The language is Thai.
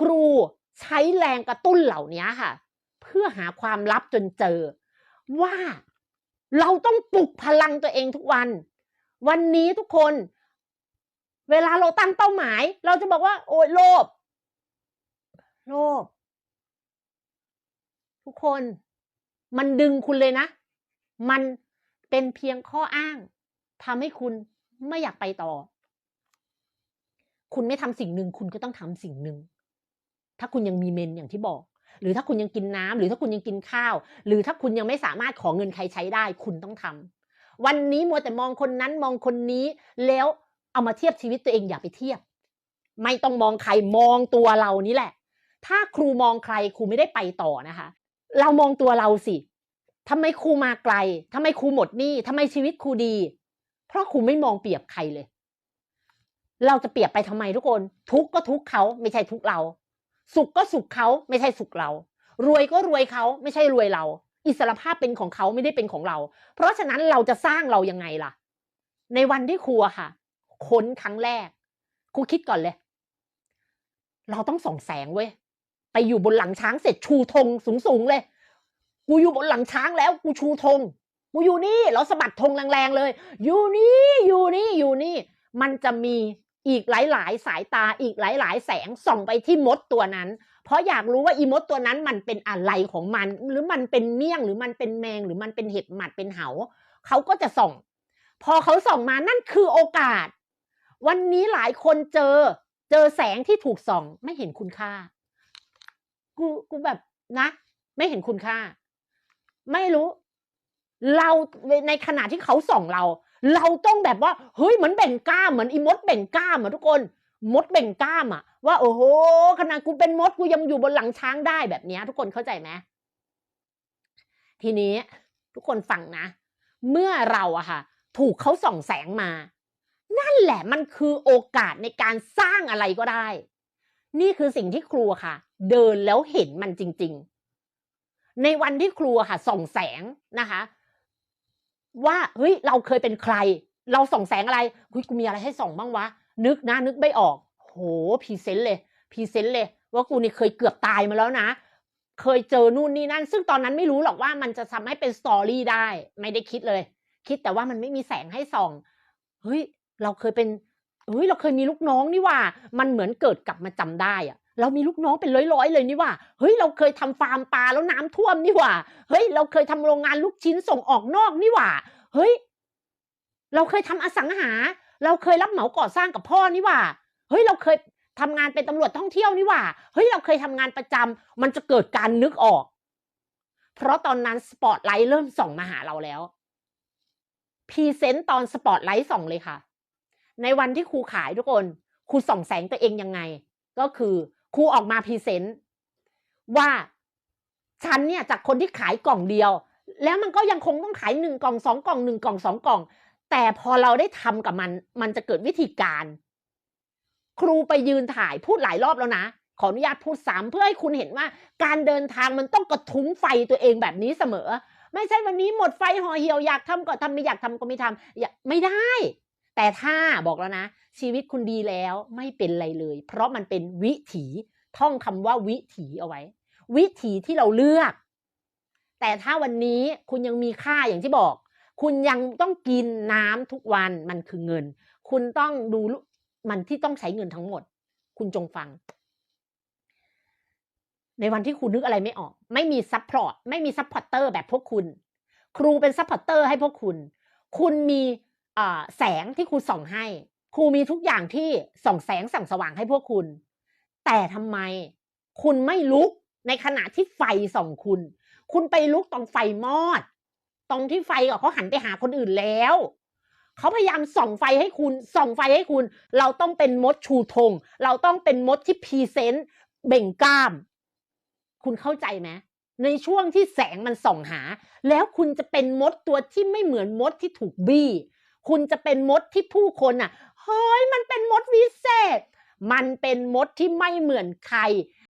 ครูใช้แรงกระตุ้นเหล่านี้ค่ะ เพื่อหาความลับจนเจอ ว่าเราต้องปลุกพลังตัวเองทุกวัน วันนี้ทุกคน เวลาเราตั้งเป้าหมาย เราจะบอกว่า โอ้ยโลภโลภทุกคน มันดึงคุณเลยนะ มันเป็นเพียงข้ออ้างทำให้คุณไม่อยากไปต่อ คุณไม่ทำสิ่งหนึ่ง คุณก็ต้องทำสิ่งหนึ่ง ถ้าคุณยังมีเมนอย่างที่บอก หรือถ้าคุณยังกินน้ำหรือถ้าคุณยังกินข้าว หรือถ้าคุณยังไม่สามารถขอเงินใครใช้ได้ คุณต้องทำวันนี้มัวแต่มองคนนั้นมองคนนี้ แล้วเอามาเทียบชีวิตตัวเองอย่าไปเทียบ ไม่ต้องมองใครมองตัวเรานี่แหละ ถ้าครูมองใครครูไม่ได้ไปต่อนะคะ เรามองตัวเราสิทำไมครูมาไกลทำไมครูหมดหนี้ทำไมชีวิตครูดี เพราะครูไม่มองเปรียบใครเลย เราจะเปรียบไปทำไมทุกคน ทุกก็ทุกเขาไม่ใช่ทุกเรา สุขก็สุขเขาไม่ใช่สุขเรา รวยก็รวยเขาไม่ใช่รวยเรา อิสรภาพเป็นของเขาไม่ได้เป็นของเรา เพราะฉะนั้นเราจะสร้างเรายังไงล่ะ ในวันที่ครูอะค่ะ ค้นครั้งแรกครูคิดก่อนเลย เราต้องส่องแสงเว้ยไปอยู่บนหลังช้างเสร็จชูธงสูงๆเลย กูอยู่บนหลังช้างแล้วกูชูธงกูอยู่นี่เราสะบัดธงแรงๆเลย อยู่นี่อยู่นี่อยู่นี่ มันจะมี อีกหลาย ๆ สายตาอีกหลาย ๆ แสงส่องไปที่มดตัวนั้น เพราะอยากรู้ว่าอีมดตัวนั้นมันเป็นอะไรของมัน หรือมันเป็นเมี่ยงหรือมันเป็นแมงหรือมันเป็นเห็บหมัดเป็นเหาเขาก็จะส่อง พอเขาส่องมานั่นคือโอกาส วันนี้หลายคนเจอ เจอแสงที่ถูกส่อง ไม่เห็นคุณค่า กูกูแบบนะ ไม่เห็นคุณค่า ไม่รู้ เราในขณะที่เขาส่องเรา เราต้องแบบว่าเฮ้ยเหมือนแบ่งกล้ามเหมือนอีมดแบ่งกล้ามอะทุกคนมดแบ่งกล้ามอะว่าโอ้โหขนาดกูเป็นมดกูยังอยู่บนหลังช้างได้แบบนี้ทุกคนเข้าใจไหมทีนี้ทุกคนฟังนะ เมื่อเราอะค่ะ ถูกเขาส่องแสงมา นั่นแหละมันคือโอกาสในการสร้างอะไรก็ได้ นี่คือสิ่งที่ครูค่ะ เดินแล้วเห็นมันจริง ๆ ในวันที่ครูค่ะส่องแสงนะคะ ว่าเฮ้ยเราเคยเป็นใคร เราส่องแสงอะไรเฮ้ยกูมีอะไรให้ส่องบ้างวะ นึกนะนึกไม่ออก โหพรีเซนต์เลยพรีเซนต์เลย ว่ากูนี่เคยเกือบตายมาแล้วนะ เคยเจอนู่นนี่นั่น ซึ่งตอนนั้นไม่รู้หรอกว่ามันจะทำให้เป็นสตอรี่ได้ ไม่ได้คิดเลย คิดแต่ว่ามันไม่มีแสงให้ส่องเฮ้ยเราเคยเป็นเฮ้ยเราเคยมีลูกน้องนี่ว่า มันเหมือนเกิดกลับมาจำได้อะ เรามีลูกน้องเป็นร้อยๆเลยนี่ว่าเฮ้ยเราเคยทำฟาร์มปลาแล้วน้ำท่วมนี่ว่าเฮ้ยเราเคยทำโรงงานลูกชิ้นส่งออกนอกนี่ว่าเฮ้ย เราเคยทำอสังหา เราเคยรับเหมาก่อสร้างกับพ่อนี่ว่าเฮ้ยเราเคยทำงานเป็นตำรวจท่องเที่ยวนี่ว่าเฮ้ยเราเคยทำงานประจำมันจะเกิดการนึกออก เพราะตอนนั้นสปอตไลท์เริ่มส่องมาหาเราแล้วพรีเซนต์ตอนสปอตไลท์ส่องเลยค่ะ ในวันที่ครูขายทุกคนครูส่องแสงตัวเองยังไง ก็คือ ครูออกมาพรีเซนต์ว่าฉันเนี่ยจากคนที่ขายกล่องเดียว แล้วมันก็ยังคงต้องขายหนึ่งกล่องสองกล่องหนึ่งกล่องสองกล่อง แต่พอเราได้ทำกับมัน มันจะเกิดวิธีการ ครูไปยืนถ่ายพูดหลายรอบแล้วนะ ขออนุญาตพูดซ้ำเพื่อให้คุณเห็นว่า การเดินทางมันต้องกระทุ้งไฟตัวเองแบบนี้เสมอ ไม่ใช่วันนี้หมดไฟห่อเหี่ยวอยากทำก็ทำไม่อยากทำก็ไม่ทำอย่าไม่ได้ แต่ถ้าบอกแล้วนะ ชีวิตคุณดีแล้วไม่เป็นไรเลย เพราะมันเป็นวิถีท่องคำว่าวิถีเอาไว้ วิถีที่เราเลือก แต่ถ้าวันนี้คุณยังมีค่าอย่างที่บอก คุณยังต้องกินน้ำทุกวันมันคือเงิน คุณต้องดูมันที่ต้องใช้เงินทั้งหมด คุณจงฟัง ในวันที่คุณนึกอะไรไม่ออก ไม่มีซัพพอร์ตไม่มีซัพพอร์เตอร์แบบพวกคุณ ครูเป็นซัพพอร์เตอร์ให้พวกคุณ คุณมี แสงที่ครูส่องให้ ครูมีทุกอย่างที่ส่องแสงสั่งสว่างให้พวกคุณ แต่ทำไมคุณไม่ลุกในขณะที่ไฟส่องคุณ คุณไปลุกตรงไฟมอด ตรงที่ไฟเขาหันไปหาคนอื่นแล้วเขาพยายามส่องไฟให้คุณส่องไฟให้คุณ เราต้องเป็นมดชูธงเราต้องเป็นมดที่พรีเซนต์เบ่งกล้าม คุณเข้าใจไหมในช่วงที่แสงมันส่องหา แล้วคุณจะเป็นมดตัวที่ไม่เหมือนมดที่ถูกบี้ คุณจะเป็นมดที่ผู้คนอะ เฮ้ย มันเป็นมดวิเศษ มันเป็นมดที่ไม่เหมือนใคร